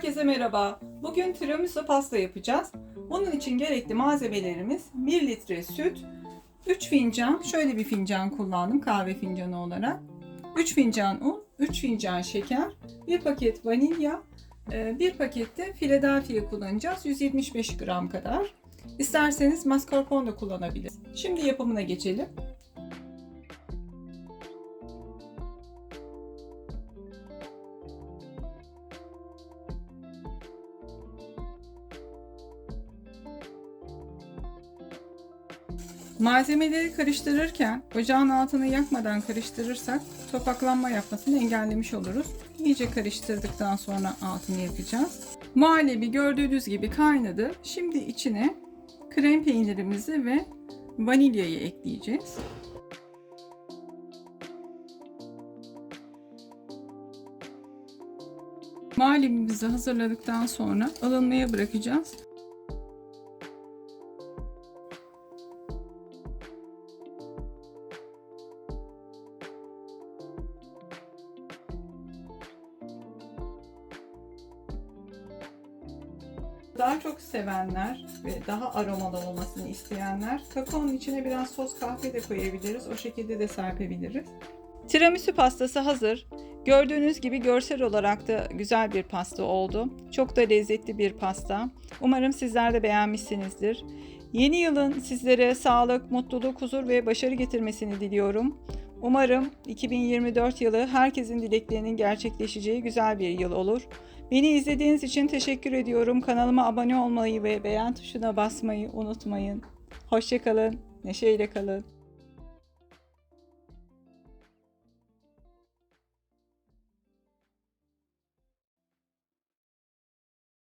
Herkese merhaba. Bugün tiramisu pasta yapacağız. Bunun için gerekli malzemelerimiz 1 litre süt, 3 fincan, şöyle bir fincan kullandım kahve fincanı olarak. 3 fincan un, 3 fincan şeker, 1 paket vanilya, 1 pakette Philadelphia kullanacağız. 175 gram kadar. İsterseniz mascarpone da kullanabilirsiniz. Şimdi yapımına geçelim. Malzemeleri karıştırırken ocağın altını yakmadan karıştırırsak topaklanma yapmasını engellemiş oluruz. İyice karıştırdıktan sonra altını yakacağız. Muhallebi gördüğünüz gibi kaynadı. Şimdi içine krem peynirimizi ve vanilyayı ekleyeceğiz. Muhallebimizi hazırladıktan sonra alınmaya bırakacağız. Daha çok sevenler ve daha aromalı olmasını isteyenler kakaonun içine biraz sos kahve de koyabiliriz. O şekilde de serpebiliriz. Tiramisu pastası hazır. Gördüğünüz gibi görsel olarak da güzel bir pasta oldu. Çok da lezzetli bir pasta. Umarım sizler de beğenmişsinizdir. Yeni yılın sizlere sağlık, mutluluk, huzur ve başarı getirmesini diliyorum. Umarım 2024 yılı herkesin dileklerinin gerçekleşeceği güzel bir yıl olur. Beni izlediğiniz için teşekkür ediyorum. Kanalıma abone olmayı ve beğen tuşuna basmayı unutmayın. Hoşçakalın, neşeyle kalın.